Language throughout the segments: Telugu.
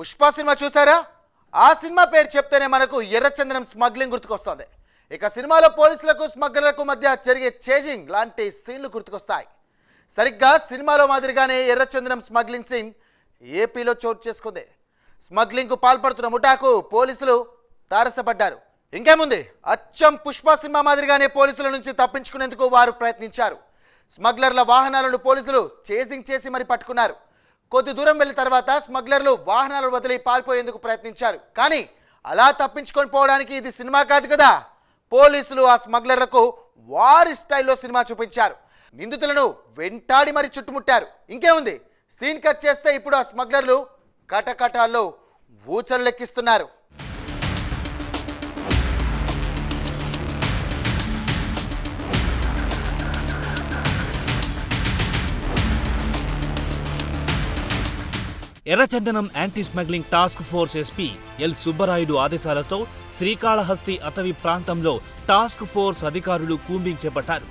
పుష్ప సినిమా చూసారా? ఆ సినిమా పేరు చెప్తేనే మనకు ఎర్రచందనం స్మగ్లింగ్ గుర్తుకొస్తుంది. ఇక సినిమాలో పోలీసులకు స్మగ్లర్లకు మధ్య జరిగే చేజింగ్ లాంటి సీన్లు గుర్తుకొస్తాయి. సరిగ్గా సినిమాలో మాదిరిగానే ఎర్రచందనం స్మగ్లింగ్ సీన్ ఏపీలో చోటు చేసుకుంది. స్మగ్లింగ్కు పాల్పడుతున్న ముఠాకు పోలీసులు తారసపడ్డారు. ఇంకేముంది? అచ్చం పుష్ప సినిమా మాదిరిగానే పోలీసుల నుంచి తప్పించుకునేందుకు వారు ప్రయత్నించారు. స్మగ్లర్ల వాహనాలను పోలీసులు చేజింగ్ చేసి మరి పట్టుకున్నారు. కొద్ది దూరం వెళ్ళిన తర్వాత స్మగ్లర్లు వాహనాలు వదిలి పారిపోయేందుకు ప్రయత్నించారు. కానీ అలా తప్పించుకొని పోవడానికి ఇది సినిమా కాదు కదా. పోలీసులు ఆ స్మగ్లర్లకు వారి స్టైల్లో సినిమా చూపించారు. నిందితులను వెంటాడి మరి చుట్టుముట్టారు. ఇంకేముంది? సీన్ కట్ చేస్తే ఇప్పుడు ఆ స్మగ్లర్లు కటకటాల్లో ఊచలు లెక్కిస్తున్నారు ఎర్రచందనం anti smuggling task force SP L Subbarayudu ఆదేశాలతో శ్రీకాళహస్తి అటవీ ప్రాంతంలో టాస్క్ ఫోర్స్ అధికారులు కూంబింగ్ చేపట్టారు.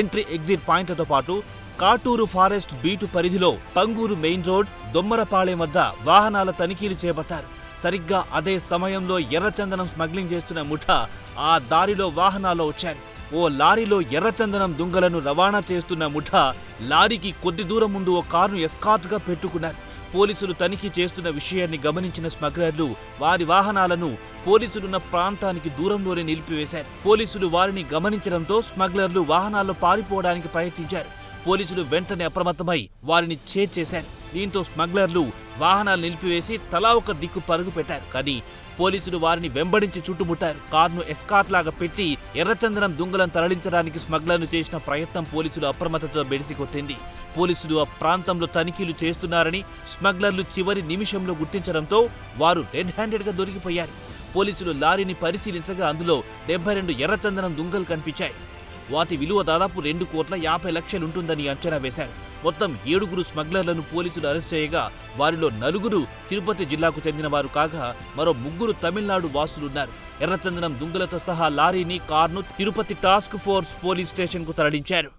ఎంట్రీ ఎగ్జిట్ పాయింట్లతో పాటు కాటూరు ఫారెస్ట్ బీటు పరిధిలో పంగూరు మెయిన్ రోడ్ దొమ్మరపాళెం వద్ద వాహనాల తనిఖీలు చేపట్టారు. సరిగ్గా అదే సమయంలో ఎర్రచందనం స్మగ్లింగ్ చేస్తున్న ముఠా ఆ దారిలో వాహనాల్లో వచ్చారు. ఓ లారీలో ఎర్రచందనం దుంగలను రవాణా చేస్తున్న ముఠా లారీకి కొద్ది దూరం ముందు ఓ కారును ఎస్కార్ట్గా పెట్టుకున్నారు. పోలీసులు తనిఖీ చేస్తున్న విషయాన్ని గమనించిన స్మగ్లర్లు వారి వాహనాలను పోలీసులున్న ప్రాంతానికి దూరంలోనే నిలిపివేశారు. పోలీసులు వారిని గమనించడంతో స్మగ్లర్లు వాహనాల్లో పారిపోవడానికి ప్రయత్నించారు. పోలీసులు వెంటనే అప్రమత్తమై వారిని చేశారు దీంతో స్మగ్లర్లు వాహనాలు నిలిపివేసి తలా ఒక దిక్కు పరుగు పెట్టారు. కానీ పోలీసులు వారిని వెంబడించి చుట్టుముట్టారు. కార్ను ఎస్కార్ట్ లాగా పెట్టి ఎర్రచందనం దుంగలను తరలించడానికి స్మగ్లర్లు చేసిన ప్రయత్నం పోలీసులు అప్రమత్తతో బెడిసి కొట్టింది పోలీసులు ఆ ప్రాంతంలో తనిఖీలు చేస్తున్నారని స్మగ్లర్లు చివరి నిమిషంలో గుర్తించడంతో వారు రెడ్ హ్యాండెడ్గా దొరికిపోయారు. పోలీసులు లారీని పరిశీలించగా అందులో డెబ్బై రెండు ఎర్రచందనం దుంగలు కనిపించాయి. వాటి విలువ దాదాపు రెండు కోట్ల యాభై లక్షలుంటుందని అంచనా వేశారు. మొత్తం ఏడుగురు స్మగ్లర్లను పోలీసులు అరెస్ట్ చేయగా వారిలో నలుగురు తిరుపతి జిల్లాకు చెందిన వారు కాగా మరో ముగ్గురు తమిళనాడు వాసులున్నారు. ఎర్రచందనం దుంగలతో సహా లారీని కార్ను తిరుపతి టాస్క్ ఫోర్స్ పోలీస్ స్టేషన్కు తరలించారు.